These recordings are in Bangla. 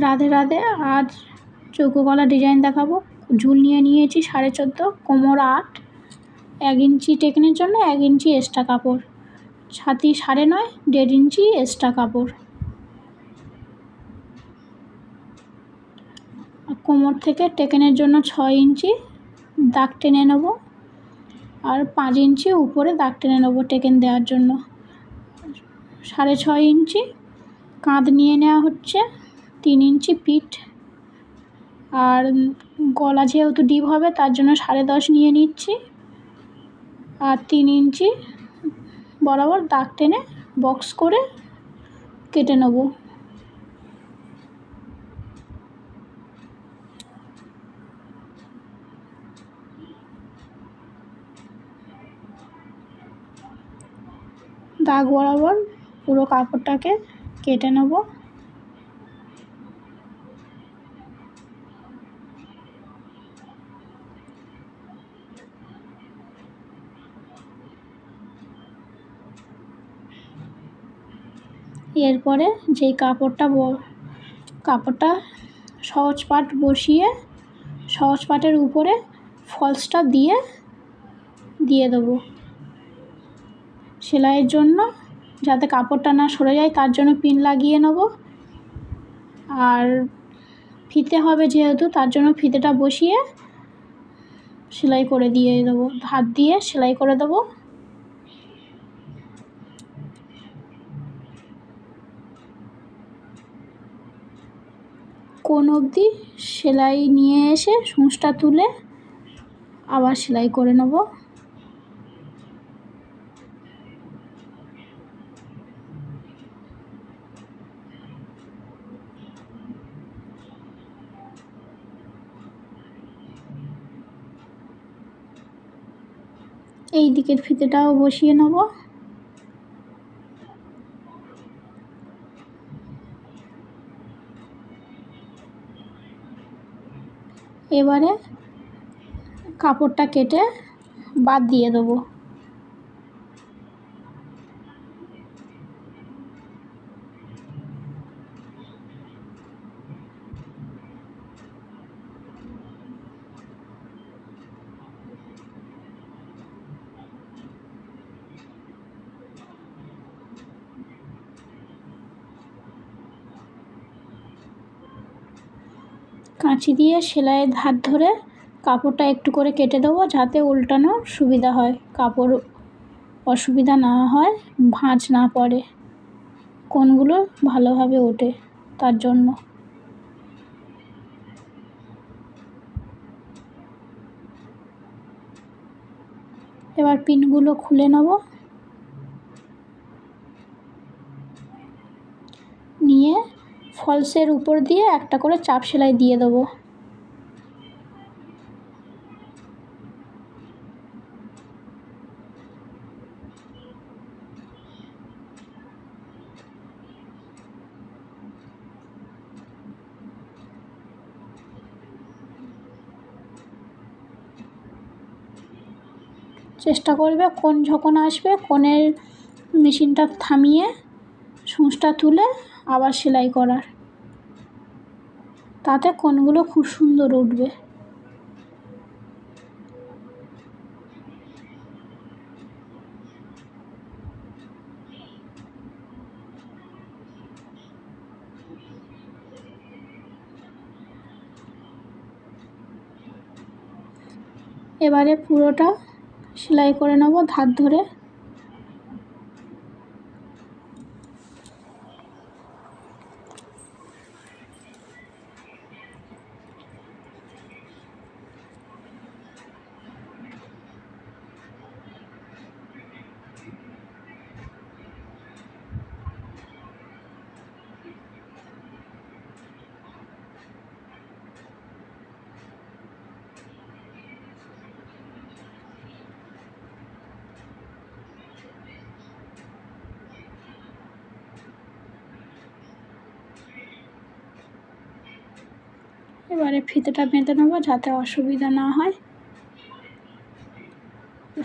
রাধে রাধে, আজ চৌকো গলা ডিজাইন দেখাবো। ঝুল নিয়ে নিয়েছি সাড়ে চোদ্দ, কোমর আট, এক ইঞ্চি টেকনের জন্য এক ইঞ্চি এক্সট্রা কাপড়। ছাতি সাড়ে নয়, দেড় ইঞ্চি এক্সট্রা কাপড়। কোমর থেকে টেকেনের জন্য ছয় ইঞ্চি দাগ টেনে নেব। আর পাঁচ ইঞ্চি উপরে দাগ টেনে নেব টেকেন দেওয়ার জন্য। সাড়ে ছয় ইঞ্চি কাঁধ নিয়ে নেওয়া হচ্ছে। তিন ইঞ্চি পিঠ। আর গলা যেহেতু ডিপ হবে, তার জন্য সাড়ে দশ নিয়ে নিচ্ছি। আর তিন ইঞ্চি বরাবর দাগ টেনে বক্স করে কেটে নেব। দাগ বরাবর পুরো কাপড়টাকে কেটে নেব। এরপরে যেই কাপড়টা কাপড়টা সহজ পাট বসিয়ে, সহজ পাটের উপরে ফলসটা দিয়ে দিয়ে দেবো। সেলাইয়ের জন্য যাতে কাপড়টা না সরে যায়, তার জন্য পিন লাগিয়ে নেব। আর ফিতে হবে যেহেতু, তার জন্য ফিতেটা বসিয়ে সেলাই করে দিয়ে দেবো। হাত দিয়ে সেলাই করে দেবো। কোন অবধি সেলাই নিয়ে এসে সূচটা তুলে আবার সেলাই করে নেব। এই দিকের ফিতেটাও বসিয়ে নেব। এবারে কাপড়টা কেটে বাদ দিয়ে দেবো। কাঁচি দিয়ে সেলাইয়ের ধার ধরে কাপড়টা একটু করে কেটে দেবো যাতে উল্টানো সুবিধা হয়। কাপড় অসুবিধা না হয়, ভাঁজ না পড়ে। কোনগুলো ভালোভাবে ওঠে তার জন্য। এবার পিনগুলো খুলে নেব নিয়ে ফলসের উপর দিয়ে একটা করে চাপ সেলাই দিয়ে দেবো। চেষ্টা করবে কোন যখন আসবে, কোনের মেশিনটা থামিয়ে, সূচটা তুলে আবার সেলাই করার। তাতে কোনগুলো খুব সুন্দর উঠবে। এবারে পুরোটা সেলাই করে নেব ধার ধরে। এবারে ফিতেটা বেঁধে নেব যাতে অসুবিধা না হয়।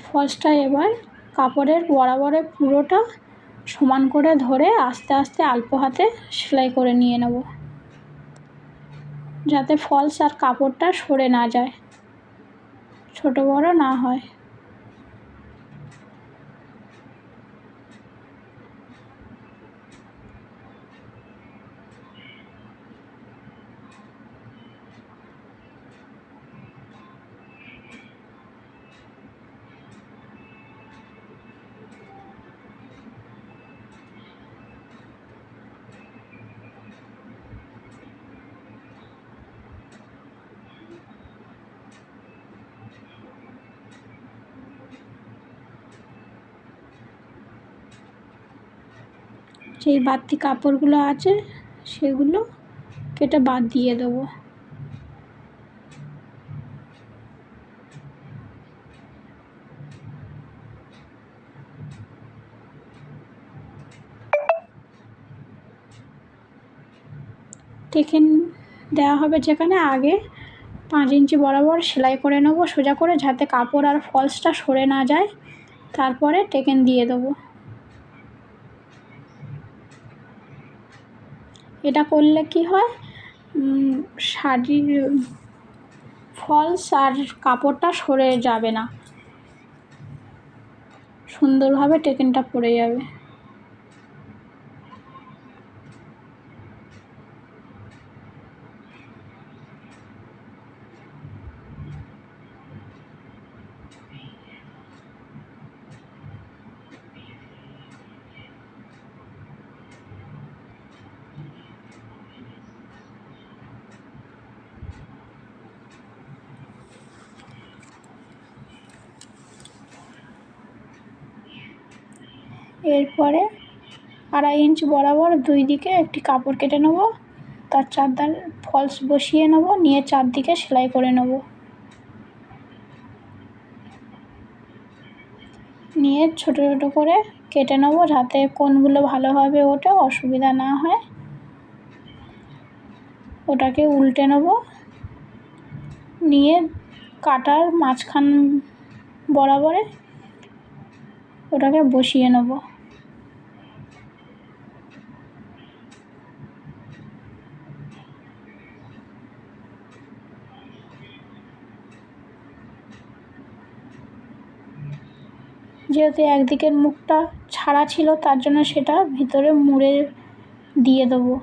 ফলসটা এবার কাপড়ের বরাবরে পুরোটা সমান করে ধরে আস্তে আস্তে অল্প হাতে সেলাই করে নিয়ে নেব। যাতে ফলস আর কাপড়টা সরে না যায়। ছোট বড় না হয়। যেই বাড়তি কাপড়গুলো আছে সেগুলো কেটে বাদ দিয়ে দেবো। টেকেন দেওয়া হবে যেখানে আগে পাঁচ ইঞ্চি বরাবর সেলাই করে নেব, সোজা করে যাতে কাপড় আর ফলসটা সরে না যায়। তারপরে টেকেন দিয়ে দেবো। এটা করলে কি হয়? শাড়ির ফলস আর কাপড়টা সরে যাবে না। সুন্দরভাবে টেকেনটা পড়ে যাবে। এরপরে আড়াই ইঞ্চ বরাবর দুই দিকে একটি কাপড় কেটে নেব, তার চারদার ফলস বসিয়ে নেব, নিয়ে চারদিকে সেলাই করে নেব। নিয়ে ছোটো ছোটো করে কেটে নেব যাতে কোনগুলো ভালোভাবে ওঠে অসুবিধা না হয়। ওটাকে উল্টে নেব। নিয়ে কাটার মাঝখান বরাবরে ওটাকে বসিয়ে নেব। যেহেতু একদিকের মুখটা ছাড়া ছিল, তার জন্য সেটা ভিতরে মুড়ে দিয়ে দেবো।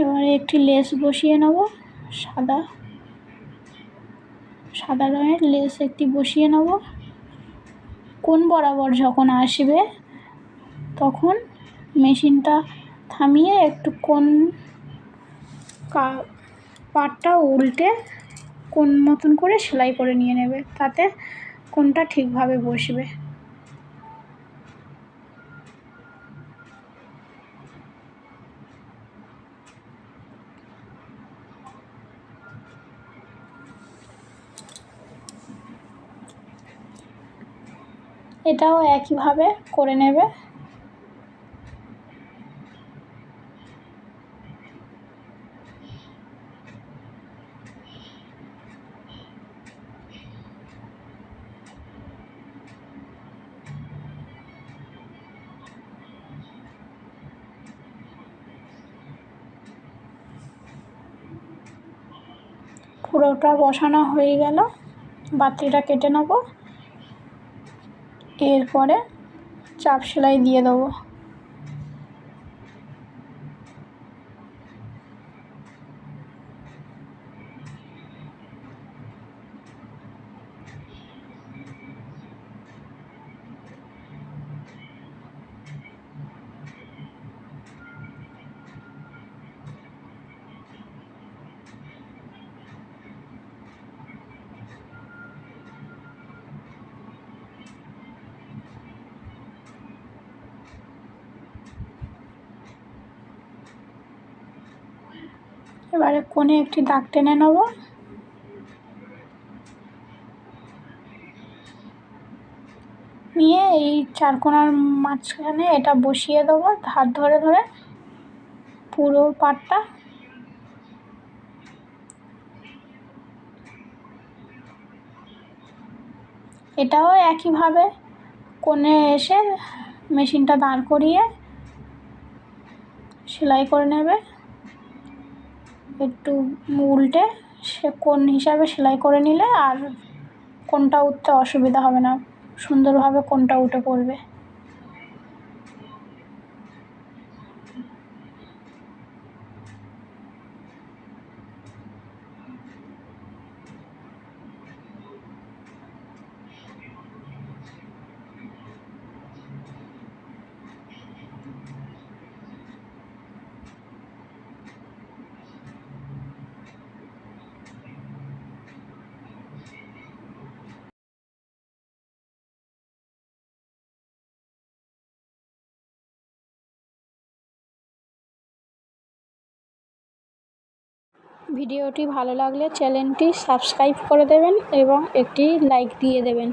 এবারে একটি লেস বসিয়ে নেব, সাদা। সাদা রঙের লেস একটি বসিয়ে নেব। কোন বরাবর যখন আসবে, তখন মেশিনটা থামিয়ে একটু কোন পাটটা উল্টে কোন মতন করে সেলাই করে নিয়ে নেবে, তাতে কোনটা ঠিকভাবে বসবে। এটাও একইভাবে করে নেবে। পুরোটা বসানো হয়ে গেল। বাতিটা কেটে নেব। এরপরে চাপ সেলাই দিয়ে দেবো। এবারে কোণে একটি দাগ টেনে নেব। নিয়ে এই চার কোনার মাঝখানে এটা বসিয়ে দেবো ধার ধরে ধরে পুরো পাটটা। এটাও একইভাবে কোণে এসে মেশিনটা দাঁড় করিয়ে সেলাই করে নেবে। একটু উল্টে সে কোন হিসাবে সেলাই করে নিলে আর কোনটা উঠতে অসুবিধা হবে না। সুন্দরভাবে কোনটা উঠে পড়বে। ভিডিওটি ভালো লাগলে চ্যানেলটি সাবস্ক্রাইব করে দেবেন এবং একটি লাইক দিয়ে দেবেন।